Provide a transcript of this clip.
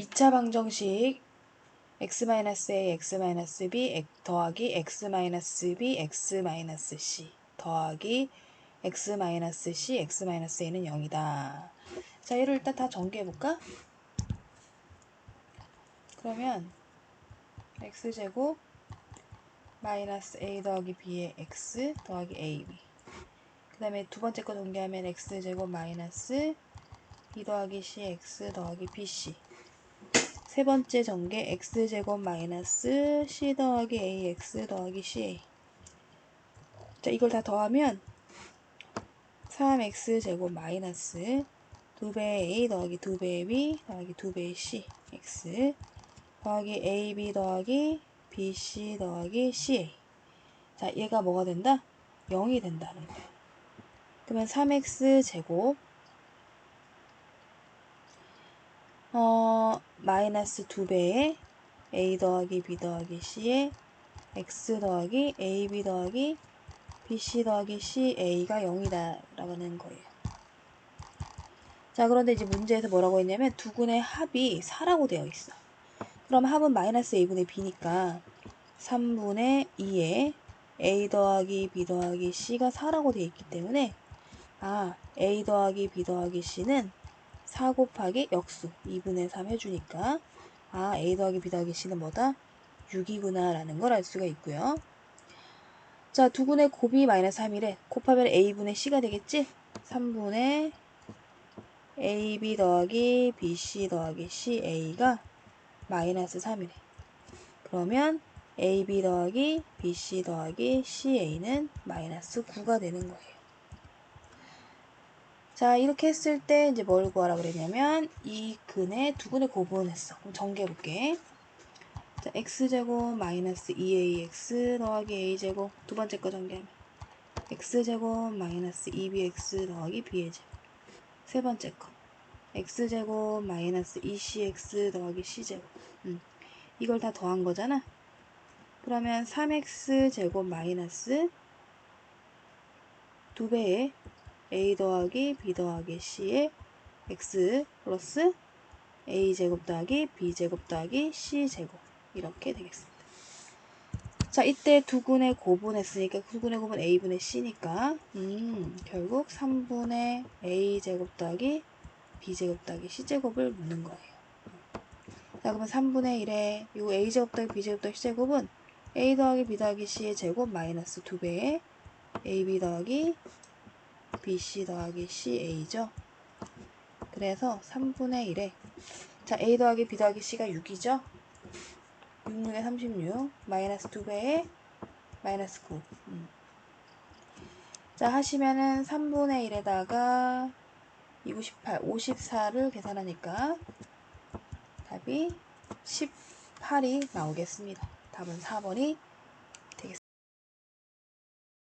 2차 방정식 x-a, x-b 더하기 x-b, x-c 더하기 x-c, x-a는 0이다. 자, 얘를 일단 다 전개해볼까? 그러면 x제곱 마이너스 a 더하기 b의 x 더하기 ab 그 다음에 두 번째 거 전개하면 x제곱 마이너스 b 더하기 cx 더하기 bc 세 번째 전개 x제곱 마이너스 c 더하기 ax 더하기 ca 자 이걸 다 더하면 3x제곱 마이너스 2배의 a 더하기 2배의 b 더하기 2배의 c x 더하기 ab 더하기 bc 더하기 ca 자 얘가 뭐가 된다? 0이 된다는 거야. 그러면 3x제곱 어, 마이너스 2배의 a 더하기 b 더하기 c에 x 더하기 ab 더하기 bc 더하기 ca가 0이다 라는 거예요. 자 그런데 이제 문제에서 뭐라고 했냐면 두근의 합이 4라고 되어 있어. 그럼 합은 마이너스 a분의 b니까 3분의 2에 a 더하기 b 더하기 c가 4라고 되어 있기 때문에 아 a 더하기 b 더하기 c는 4 곱하기 역수 2분의 3 해주니까 아 a 더하기 b 더하기 c는 뭐다? 6이구나 라는 걸 알 수가 있고요. 자 두분의 곱이 마이너스 3이래 곱하면 a분의 c가 되겠지? 3분의 ab 더하기 bc 더하기 ca가 마이너스 3이래 그러면 ab 더하기 bc 더하기 ca는 마이너스 9가 되는 거예요. 자 이렇게 했을 때 이제 뭘 구하라 그랬냐면 이 근의 두 근의 곱을 했어. 그럼 전개해 볼게. 자 x제곱 마이너스 2ax 더하기 a제곱 두 번째 거 전개하면 x제곱 마이너스 2bx 더하기 b의 제곱 세 번째 거 x제곱 마이너스 2cx 더하기 c제곱 음. 이걸 다 더한 거잖아. 그러면 3x제곱 마이너스 2배의 a 더하기 b 더하기 c의 x 플러스 a 제곱 더하기 b 제곱 더하기 c 제곱 이렇게 되겠습니다. 자 이때 두 군의 고분했으니까 두 군의 고분 a분의 c니까 음 결국 3분의 a 제곱 더하기 b 제곱 더하기 c 제곱을 묻는 거예요. 자 그러면 3분의 1에 이 a 제곱 더하기 b 제곱 더하기 c 제곱은 a 더하기 b 더하기 c의 제곱 마이너스 2배의 ab 더하기 BC 더하기 CA죠. 그래서 3분의 1에 자 A 더하기 B 더하기 C가 6이죠. 6분의 36 마이너스 2배에 마이너스 9 음. 자 하시면은 3분의 1에다가 298, 54를 계산하니까 답이 18이 나오겠습니다. 답은 4번이